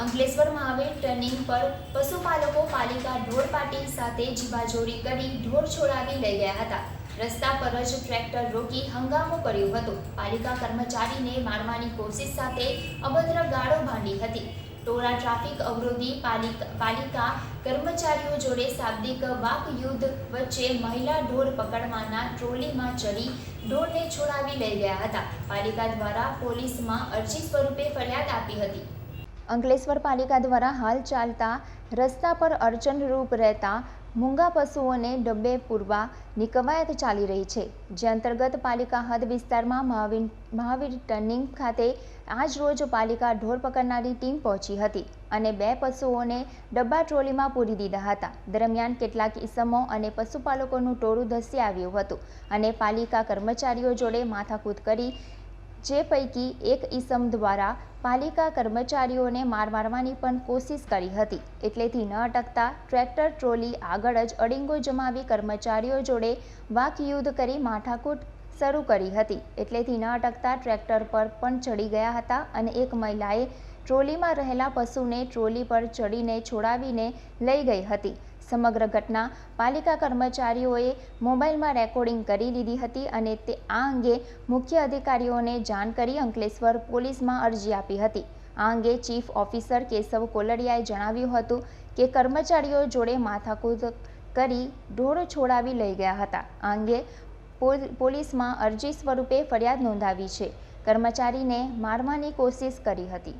અંકલેશ્વરમાં આવેલ ટર્નિંગ પર પશુપાલકો, પાલિકા ઢોર પાટીલ સાથે જીવાજોરી કરી ઢોર છોડાવી લઈ ગયા હતા. રસ્તા પર જ ટ્રેક્ટર રોકી હંગામો કર્યો હતો. પાલિકા કર્મચારીને મારવાની કોશિશ સાથે અભદ્ર ગાળો ભાંડી હતી. ટોળા ટ્રાફિક અવરોધી પાલિકા કર્મચારીઓ જોડે શાબ્દિક વાક યુદ્ધ વચ્ચે મહિલા ઢોર પકડવાના ટ્રોલીમાં ચડી ઢોરને છોડાવી લઈ ગયા હતા. પાલિકા દ્વારા પોલીસમાં અરજી સ્વરૂપે ફરિયાદ આપી હતી. અંકલેશ્વર પાલિકા દ્વારા હાલ ચાલતા રસ્તા પર અડચણરૂપ રહેતા મૂંગા પશુઓને ડબ્બે પૂરવાની કવાયત ચાલી રહી છે. જે અંતર્ગત પાલિકા હદ વિસ્તારમાં મહાવીર મહાવીર ટર્નિંગ ખાતે આજ રોજ પાલિકા ઢોર પકડનારી ટીમ પહોંચી હતી અને બે પશુઓને ડબ્બા ટ્રોલીમાં પૂરી દીધા હતા. દરમિયાન કેટલાક ઈસમો અને પશુપાલકોનું ટોળું ધસી આવ્યું હતું અને પાલિકા કર્મચારીઓ જોડે માથાકૂદ કરી જે પૈકી એક ઈસમ દ્વારા પાલિકા કર્મચારીઓને માર મારવાની પણ કોશિશ કરી હતી. એટલેથી ન અટકતા ટ્રેક્ટર, ટ્રોલી, આગળ જ અડીંગો જમાવી કર્મચારીઓ જોડે વાકયુદ્ધ કરી માથાકૂટ શરૂ કરી હતી. એટલેથી ન અટકતા ટ્રેક્ટર પર પણ ચડી ગયા હતા અને એક મહિલાએ ટ્રોલીમાં રહેલા પશુને ટ્રોલી પર ચડીને છોડાવીને લઈ ગઈ હતી. સમગ્ર ઘટના પાલિકા કર્મચારીઓએ મોબાઈલમાં રેકોર્ડિંગ કરી લીધી હતી અને તે આ અંગે મુખ્ય અધિકારીઓને જાણ કરી અંકલેશ્વર પોલીસમાં અરજી આપી હતી. આ અંગે ચીફ ઓફિસર કેશવ કોલડિયાએ જણાવ્યું હતું કે કર્મચારીઓ જોડે માથાકૂદ કરી ઢોર છોડાવી લઈ ગયા હતા. આ અંગે પોલીસમાં અરજી સ્વરૂપે ફરિયાદ નોંધાવી છે. કર્મચારીને મારવાની કોશિશ કરી હતી.